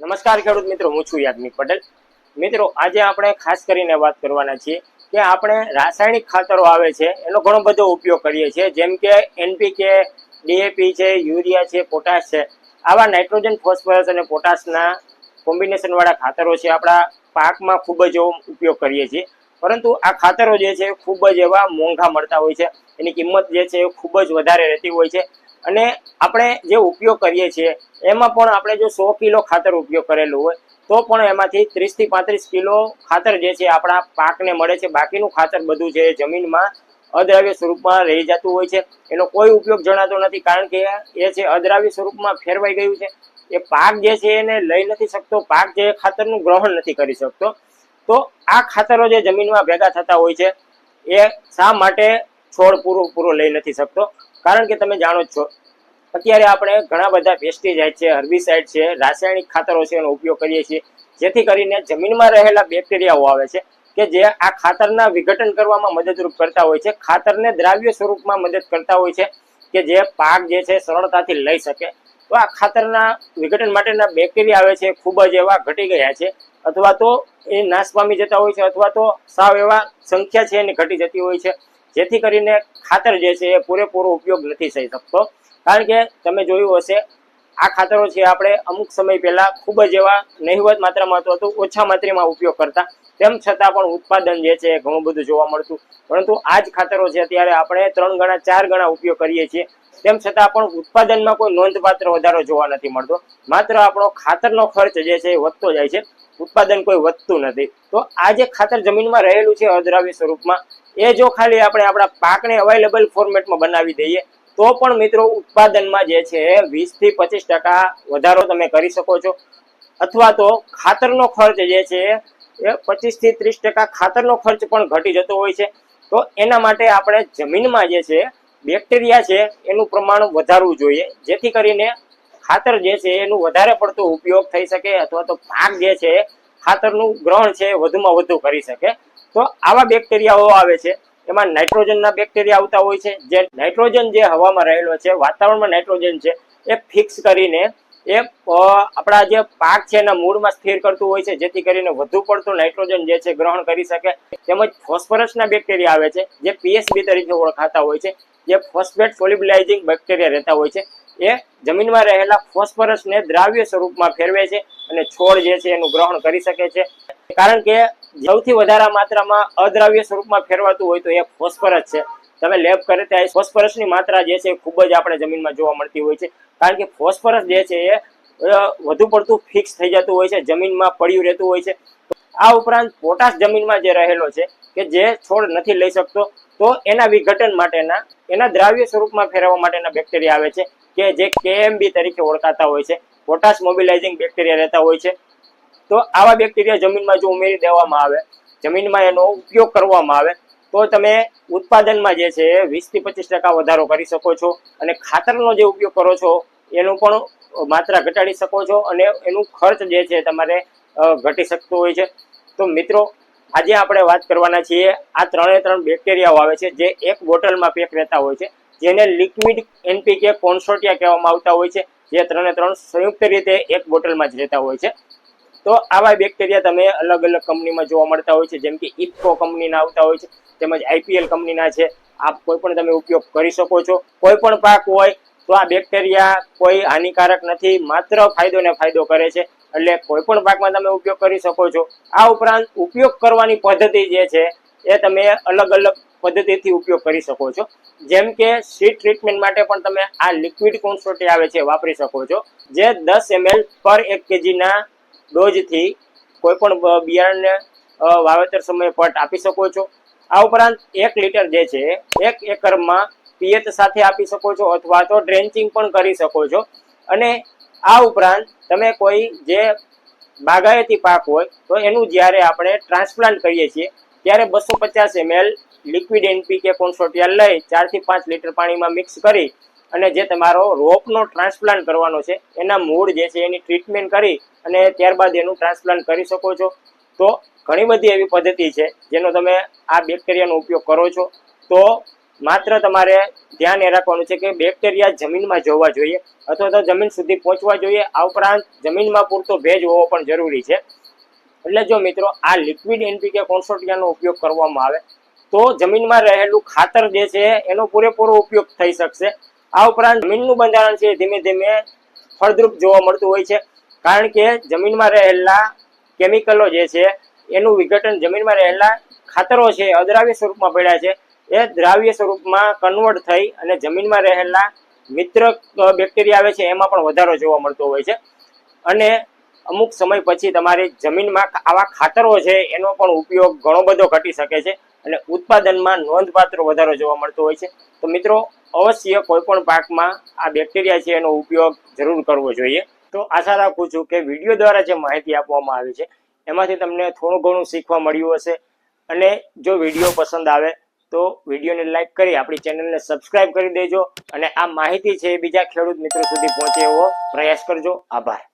નમસ્કાર ખેડૂત મિત્રો, હું છું યાજ્ઞિક પટેલ. મિત્રો, આજે આપણે ખાસ કરીને વાત કરવાના છીએ કે આપણે રાસાયણિક ખાતરો આવે છે, એનો ઘણો બધો ઉપયોગ કરીએ છીએ. જેમ કે એનપીકે, ડીએપી છે, યુરિયા છે, પોટાશ છે. આવા નાઇટ્રોજન, ફોસ્ફરસ અને પોટાશના કોમ્બિનેશનવાળા ખાતરો છે આપણા પાકમાં ખૂબ જ ઉપયોગ કરીએ છીએ. પરંતુ આ ખાતરો જે છે ખૂબ જ એવા મોંઘા મળતા હોય છે. એની કિંમત જે છે એ ખૂબ જ વધારે રહેતી હોય છે. અને આપણે જે ઉપયોગ કરીએ છીએ એમાં પણ આપણે જો સો કિલો ખાતર ઉપયોગ કરેલું હોય, તો પણ એમાંથી ત્રીસથી પાંત્રીસ કિલો ખાતર જે છે આપણા પાકને મળે છે. બાકીનું ખાતર બધું એ જમીનમાં અદ્રાવ્ય સ્વરૂપમાં રહી જતું હોય છે. એનો કોઈ ઉપયોગ જણાતો નથી, કારણ કે એ છે અદ્રાવ્ય સ્વરૂપમાં ફેરવાઈ ગયું છે. એ પાક જે છે એને લઈ નથી શકતો, પાક જે ખાતરનું ગ્રહણ નથી કરી શકતો. તો આ ખાતરો જે જમીનમાં ભેગા થતા હોય છે, એ શા માટે છોડ પૂરો પૂરો લઈ નથી શકતો? કારણ કે તમે જાણો જ છો અત્યારે આપણે ઘણા બધા પેસ્ટિસાઇડ છે હર્બિસાઇડ છે, રાસાયણિક ખાતરો છે એનો ઉપયોગ કરીએ છીએ. જેથી કરીને જમીનમાં રહેલા બેક્ટેરિયાઓ આવે છે કે જે આ ખાતરના વિઘટન કરવામાં મદદરૂપ કરતા હોય છે, ખાતરને દ્રાવ્ય સ્વરૂપમાં મદદ કરતા હોય છે કે જે પાક જે છે સરળતાથી લઈ શકે. તો આ ખાતરના વિઘટન માટેના બેક્ટેરિયા આવે છે, ખૂબ જ એવા ઘટી ગયા છે. અથવા તો એ નાશ પામી જતા હોય છે, અથવા તો સાવ એવા સંખ્યા છે એની ઘટી જતી હોય છે. જેથી કરીને ખાતર જે છે એ પૂરેપૂરો ઉપયોગ નથી થઈ શકતો. કારણ કે તમે જોયું હશે, આ ખાતરો છે આપણે અમુક સમય પહેલા ખૂબ જ એવા નહિવત માત્રામાં તો હતું ઓછા માત્રામાં ઉપયોગ કરતા. તેમ છતાં પણ ઉત્પાદન જે છે ઘણું બધું જોવા મળતું. પરંતુ આ જ ખાતરો છે અત્યારે આપણે ત્રણ ગણા, ચાર ગણા ઉપયોગ કરીએ છીએ. તેમ છતાં પણ ઉત્પાદનમાં કોઈ નોંધપાત્ર વધારો જોવા નથી મળતો. માત્ર આપણો ખાતરનો ખર્ચ જે છે એ વધતો જાય છે. ઉત્પાદન કોઈ વધતું નથી. તો આ જે ખાતર જમીનમાં રહેલું છે અદ્રાવ્ય સ્વરૂપમાં, એ જો ખાલી આપણે આપણા પાકને અવેલેબલ ફોર્મેટમાં બનાવી દઈએ તો પણ મિત્રો ઉત્પાદનમાં જે છે વીસથી પચીસ ટકા વધારો તમે કરી શકો છો. અથવા તો ખાતરનો ખર્ચ જે છે એ પચીસથી ત્રીસ ટકા ખાતરનો ખર્ચ પણ ઘટી જતો હોય છે. તો એના માટે આપણે જમીનમાં જે છે બેક્ટેરિયા છે એનું પ્રમાણ વધારવું જોઈએ. જેથી કરીને ખાતર જે છે એનું વધારે પડતો ઉપયોગ થઈ શકે અથવા તો પાક જે છે ખાતરનું ગ્રહણ છે વધુમાં વધુ કરી શકે. તો આવા બેક્ટેરિયાઓ આવે છે. એમાં નાઇટ્રોજનના બેક્ટેરિયા આવતા હોય છે. જે નાઇટ્રોજન જે હવામાં રહેલો છે, વાતાવરણમાં નાઇટ્રોજન છે, એ ફિક્સ કરીને એ આપણા જે પાક છે એના મૂળમાં સ્થિર કરતું હોય છે, જેથી કરીને વધુ પડતું નાઇટ્રોજન જે છે ગ્રહણ કરી શકે. તેમજ ફોસ્ફરસના બેક્ટેરિયા આવે છે, જે પીએસબી તરીકે ઓળખાતા હોય છે, જે ફોસ્ફેટ સોલિબલાઇઝિંગ બેક્ટેરિયા રહેતા હોય છે. એ જમીનમાં રહેલા ફોસ્ફરસને દ્રાવ્ય સ્વરૂપમાં ફેરવે છે અને છોડ જે છે એનું ગ્રહણ કરી શકે છે. કારણ કે સૌથી વધારે માત્રામાં અદ્રાવ્ય સ્વરૂપમાં ફેરવાતું હોય તો એ ફોસ્ફરસ છે. તમે લેબ કરે ત્યાં ફોસ્ફરસની માત્રા જે છે એ ખૂબ જ આપણે જમીનમાં જોવા મળતી હોય છે. કારણ કે ફોસ્ફરસ જે છે એ વધુ પડતું ફિક્સ થઈ જતું હોય છે, જમીનમાં પડ્યું રહેતું હોય છે. આ ઉપરાંત પોટાશ જમીનમાં જે રહેલો છે કે જે છોડ નથી લઈ શકતો, તો એના વિઘટન માટેના, એના દ્રાવ્ય સ્વરૂપમાં ફેરવવા માટેના બેક્ટેરિયા આવે છે કે જે કેએમબી તરીકે ઓળખાતા હોય છે. પોટાશ મોબિલાઇઝિંગ બેક્ટેરિયા રહેતા હોય છે. તો આવા બેક્ટેરિયા જમીનમાં જો ઉમેરી દેવામાં આવે, જમીનમાં એનો ઉપયોગ કરવામાં આવે, તો તમે ઉત્પાદનમાં જે છે વીસથી પચીસ ટકા વધારો કરી શકો છો અને ખાતરનો જે ઉપયોગ કરો છો, એનું પણ માત્રા ઘટાડી શકો છો અને એનું ખર્ચ જે છે તમારે ઘટી શકતો હોય છે. તો મિત્રો, આજે આપણે વાત કરવાના છીએ આ ત્રણે ત્રણ બેક્ટેરિયાઓ આવે છે જે એક બોટલમાં પેક રહેતા હોય છે, જેને લિક્વિડ એનપીકે કોન્સોટિયા કહેવામાં આવતા હોય છે, જે ત્રણે ત્રણ સંયુક્ત રીતે એક બોટલમાં જ રહેતા હોય છે. તો આવા બેક્ટેરિયા તમે અલગ અલગ કંપનીમાં જોવા મળતા હોય છે. જેમ કે ઇફકો કંપનીના આવતા હોય છે, તેમજ આઈપીએલ કંપનીના છે. આપ કોઈ પણ તમે ઉપયોગ કરી શકો છો. કોઈ પણ પાક હોય, તો આ બેક્ટેરિયા કોઈ હાનિકારક નથી, માત્ર ફાયદો ને ફાયદો કરે છે. એટલે કોઈ પણ પાકમાં તમે ઉપયોગ કરી શકો છો. આ ઉપરાંત ઉપયોગ કરવાની પદ્ધતિ જે છે, એ તમે અલગ અલગ પદ્ધતિથી ઉપયોગ કરી શકો છો. જેમ કે સીડ ટ્રીટમેન્ટ માટે પણ તમે આ લિક્વિડ કોન્સોટી આવે છે, વાપરી શકો છો. જે દસ એમએલ પર એક કેજીના ડોઝથી કોઈપણ બિયારણને વાવેતર સમયે પટ આપી શકો છો. આ ઉપરાંત એક લીટર જે છે, એક એકરમાં પિયત સાથે આપી શકો છો અથવા તો ડ્રેન્ચિંગ પણ કરી શકો છો. અને આ ઉપરાંત તમે કોઈ જે બાગાયતી પાક હોય, તો એનું જ્યારે આપણે ટ્રાન્સપ્લાન્ટ કરીએ છીએ, ત્યારે બસો પચાસ એમએલ લિક્વિડ એનપીકે કોન્સોટિયા લઈ ચારથી પાંચ લીટર પાણીમાં મિક્સ કરી અને જે તમારો રોપનો ટ્રાન્સપ્લાન્ટ કરવાનો છે, એના મૂળ જે છે એની ટ્રીટમેન્ટ કરી અને ત્યારબાદ એનું ટ્રાન્સપ્લાન્ટ કરી શકો છો. તો ઘણી બધી એવી પદ્ધતિ છે, જેનો તમે આ બેક્ટેરિયાનો ઉપયોગ કરો છો. તો માત્ર તમારે ધ્યાન એ રાખવાનું છે કે બેક્ટેરિયા જમીનમાં જોવા જોઈએ અથવા તો જમીન સુધી પહોંચવા જોઈએ. આ ઉપરાંત જમીનમાં પૂરતો ભેજ હોવો પણ જરૂરી છે. એટલે જો મિત્રો આ લિક્વિડ એનપીકે કોન્સોર્ટિયાનો ઉપયોગ કરવામાં આવે, તો જમીનમાં રહેલું ખાતર જે છે એનો પૂરેપૂરો ઉપયોગ થઈ શકશે. આ ઉપરાંત જમીનનું બંધારણ છે, ધીમે ધીમે ફળદ્રુપ જોવા મળતું હોય છે. કારણ કે જમીનમાં રહેલા કેમિકલો જે છે, એનું વિઘટન જમીનમાં રહેલા ખાતરો છે, અદ્રાવ્ય સ્વરૂપમાં પડ્યા છે. એ દ્રાવ્ય સ્વરૂપમાં કન્વર્ટ થઈ અને જમીનમાં રહેલા મિત્ર બેક્ટેરિયા આવે છે, એમાં પણ વધારો જોવા મળતો હોય છે. અને અમુક સમય પછી તમારી જમીનમાં આવા ખાતરો છે, એનો પણ ઉપયોગ ઘણો બધો ઘટી શકે છે. અને ઉત્પાદનમાં નોંધપાત્ર વધારો જોવા મળતો હોય છે. તો મિત્રો, અવશ્ય કોઈ પણ પાકમાં આ બેક્ટેરિયા છે એનો ઉપયોગ જરૂર કરવો જોઈએ. તો આશા રાખું છું કે વીડિયો દ્વારા જે માહિતી આપવામાં આવી છે, એમાંથી તમને થોડું ઘણું શીખવા મળ્યું હશે. અને જો વીડિયો પસંદ આવે, તો વિડીયોને લાઈક કરી આપણી ચેનલને સબસ્ક્રાઇબ કરી દેજો. અને આ માહિતી છે એ બીજા ખેડૂત મિત્રો સુધી પહોંચે એવો પ્રયાસ કરજો. આભાર.